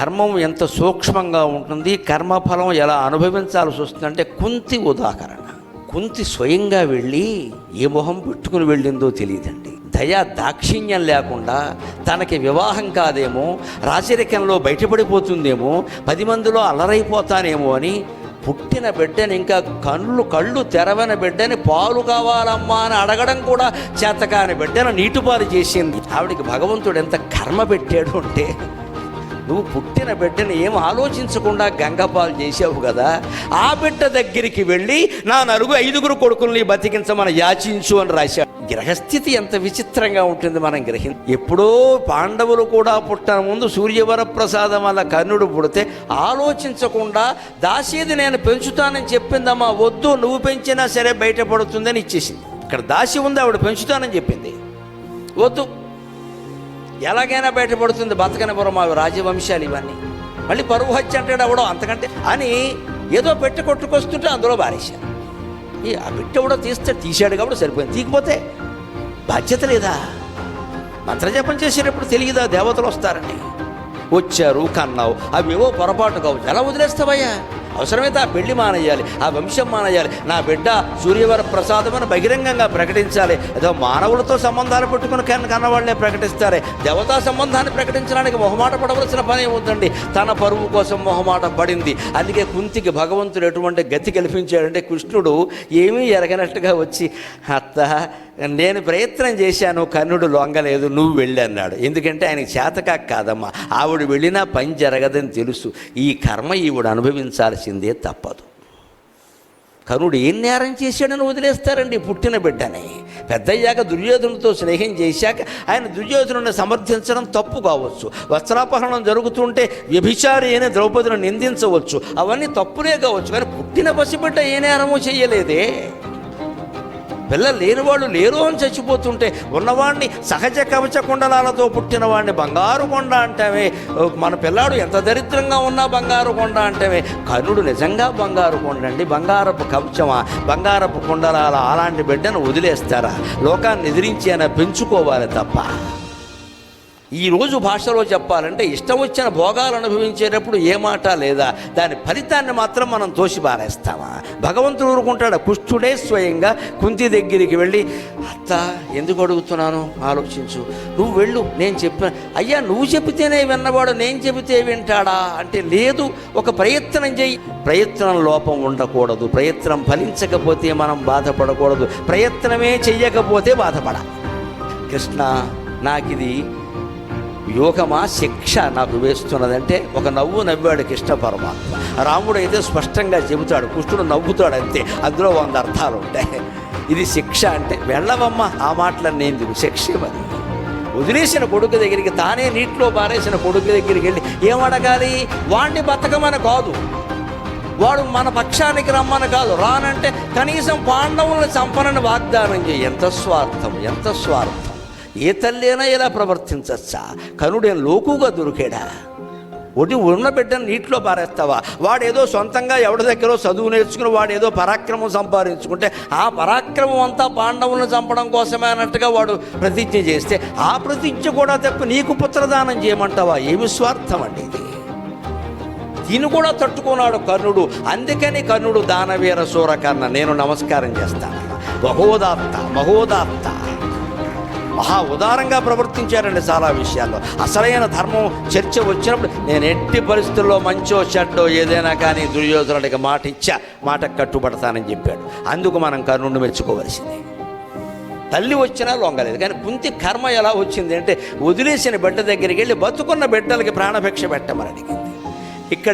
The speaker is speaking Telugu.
ధర్మం ఎంత సూక్ష్మంగా ఉంటుంది కర్మఫలం ఎలా అనుభవించాల్సి వస్తుందంటే కుంతి ఉదాహరణ. కుంతి స్వయంగా వెళ్ళి ఏ మొహం పెట్టుకుని వెళ్ళిందో తెలియదండి. దయా దాక్షిణ్యం లేకుండా తనకి వివాహం కాదేమో రాచరికంలో బయటపడిపోతుందేమో పది మందిలో అలరైపోతానేమో అని పుట్టిన బిడ్డని ఇంకా కళ్ళు కళ్ళు తెరవని బిడ్డని పాలు కావాలమ్మా అని అడగడం కూడా చేతకాని బిడ్డను నీటిపాలు చేసింది. ఆవిడికి భగవంతుడు ఎంత కర్మ పెట్టాడు అంటే నువ్వు పుట్టిన బిడ్డని ఏం ఆలోచించకుండా గంగపాలు చేసావు కదా ఆ బిడ్డ దగ్గరికి వెళ్ళి నా నలుగు ఐదుగురు కొడుకుల్ని బతికించమని యాచించు అని రాశాడు. గ్రహస్థితి ఎంత విచిత్రంగా ఉంటుంది మనం గ్రహి ఎప్పుడో పాండవులు కూడా పుట్టన ముందు సూర్యవరప్రసాదం వల్ల కర్ణుడు పుడితే ఆలోచించకుండా దాసీది నేను పెంచుతానని చెప్పిందమ్మా వద్దు నువ్వు పెంచినా సరే బయటపడుతుందని ఇచ్చేసింది. ఇక్కడ దాసి ఉంది ఆవిడ పెంచుతానని చెప్పింది. వద్దు. ఎలాగైనా బయటపడుతుంది బతకనిపురం అవి రాజవంశాలు ఇవన్నీ. మళ్ళీ పరువు హత్య అంటాడు అవడం అంతకంటే? అని ఏదో పెట్టి కొట్టుకొస్తుంటే అందులో బారేశారు ఈ ఆ బిట్ట కూడా తీస్తే తీశాడు కాబట్టి సరిపోయింది. తీకపోతే బాధ్యత లేదా? మంత్రజపం చేసేటప్పుడు తెలియదా దేవతలు వస్తారని? వచ్చారు కన్నావు అవి ఏవో పొరపాటు కావచ్చు ఎలా వదిలేస్తావయ్యా? అవసరమైతే ఆ పెళ్ళి మానేయాలి ఆ వంశం మానేయాలి. నా బిడ్డ సూర్యవర ప్రసాదం అని బహిరంగంగా ప్రకటించాలి. ఏదో మానవులతో సంబంధాలు పెట్టుకుని కన్న కన్నవాళ్ళనే ప్రకటిస్తారే. దేవతా సంబంధాన్ని ప్రకటించడానికి మొహమాట పడవలసిన పని ఏముందండి? తన పరువు కోసం మొహమాట పడింది. అందుకే కుంతికి భగవంతుడు ఎటువంటి గతి కల్పించాడంటే కృష్ణుడు ఏమీ ఎరగనట్టుగా వచ్చి అత్త నేను ప్రయత్నం చేశాను కర్ణుడు లొంగలేదు నువ్వు వెళ్ళి అన్నాడు. ఎందుకంటే ఆయనకి చేతకాక కాదమ్మా. ఆవిడ వెళ్ళినా పని జరగదని తెలుసు. ఈ కర్మ ఈవిడ అనుభవించాల్సిందే తప్పదు. కర్ణుడు ఏం నేరం చేశాడని వదిలేస్తారండి పుట్టిన బిడ్డని. పెద్దయ్యాక దుర్యోధనుడితో స్నేహం చేశాక ఆయన దుర్యోధనుడిని సమర్థించడం తప్పు కావచ్చు. వస్త్రాపహరణం జరుగుతుంటే వ్యభిచారి అయిన ద్రౌపదిని నిందించవచ్చు. అవన్నీ తప్పులే కావచ్చు. కానీ పుట్టిన పసిబిడ్డ ఏ నేరము చేయలేదే. పిల్లలు లేనివాళ్ళు లేరు అని చచ్చిపోతుంటే ఉన్నవాడిని సహజ కవచ కుండలాలతో పుట్టిన వాడిని బంగారు కొండ అంటామే. మన పిల్లాడు ఎంత దరిద్రంగా ఉన్నా బంగారు కొండ అంటామే. కర్ణుడు నిజంగా బంగారు కొండ అండి. బంగారపు కవచమా? బంగారపు కుండలాల అలాంటి బిడ్డను వదిలేస్తారా? లోకాన్ని ఎదిరించేనా పెంచుకోవాలి తప్ప. ఈరోజు భాషలో చెప్పాలంటే ఇష్టం వచ్చిన భోగాలు అనుభవించేటప్పుడు ఏ మాట లేదా దాని ఫలితాన్ని మాత్రం మనం తోసి పారేస్తామా? భగవంతుడు ఊరుకుంటాడు కుష్ఠుడే స్వయంగా కుంతి దగ్గరికి వెళ్ళి అత్త ఎందుకు అడుగుతున్నాను? ఆలోచించు. నువ్వు వెళ్ళు నేను చెప్పిన అయ్యా నువ్వు చెబితేనే విన్నవాడు నేను చెబితే వింటాడా? అంటే లేదు ఒక ప్రయత్నం చేయి ప్రయత్నం లోపం ఉండకూడదు ప్రయత్నం ఫలించకపోతే మనం బాధపడకూడదు ప్రయత్నమే చెయ్యకపోతే బాధపడాలి. కృష్ణ నాకిది యోగమా శిక్ష నాకు వేస్తున్నదంటే ఒక నవ్వు నవ్వాడు కృష్ణ పరమాత్మ. రాముడు అయితే స్పష్టంగా చెబుతాడు కృష్ణుడు నవ్వుతాడు అంతే. అందులో వంద అర్థాలు ఉంటాయి. ఇది శిక్ష అంటే వెళ్ళవమ్మ ఆ మాటలన్నీ ఎందుకు శిక్ష మరి వదిలేసిన కొడుకు దగ్గరికి తానే నీటిలో పారేసిన కొడుకు దగ్గరికి వెళ్ళి ఏమడగాలి వాణ్ణి బతకమని కాదు. వాడు మన పక్షానికి రమ్మని కాదు. రానంటే కనీసం పాండవులను చంపనని వాగ్దానం చేయి. ఎంత స్వార్థం ఎంత స్వార్థం. ఏ తల్లి ఇలా ప్రవర్తించచ్చా? కనుడేం లోకుగా దొరికాడా? ఒడి ఉన్న బిడ్డను నీటిలో పారేస్తావా? వాడేదో సొంతంగా ఎవడి దగ్గర చదువు నేర్చుకుని వాడేదో పరాక్రమం సంపాదించుకుంటే ఆ పరాక్రమం అంతా పాండవులను చంపడం కోసమే అన్నట్టుగా వాడు ప్రతిజ్ఞ చేస్తే ఆ ప్రతిజ్ఞ కూడా తప్ప నీకు పుత్రదానం చేయమంటావా? ఏమి స్వార్థం అండి ఇది? దీన్ని కూడా తట్టుకున్నాడు కర్ణుడు. అందుకని కర్ణుడు దానవీర సూరకర్ణ నేను నమస్కారం చేస్తాను. మహోదాత్త మహోదాత్త. మహా ఉదారంగా ప్రవర్తించారండి చాలా విషయాల్లో. అసలైన ధర్మం చర్చ వచ్చినప్పుడు నేను ఎట్టి పరిస్థితుల్లో మంచో చెడ్డో ఏదైనా కానీ దుర్యోధనుడికి మాట ఇచ్చా మాట కట్టుబడతానని చెప్పాడు. అందుకు మనం కర్ణుడిని మెచ్చుకోవలసింది. తల్లి వచ్చినా లొంగలేదు. కానీ కుంతి కర్మ ఎలా వచ్చింది అంటే వదిలేసిన బిడ్డ దగ్గరికి వెళ్ళి బతుకున్న బిడ్డలకి ప్రాణభిక్ష పెట్టమని అడిగింది. ఇక్కడ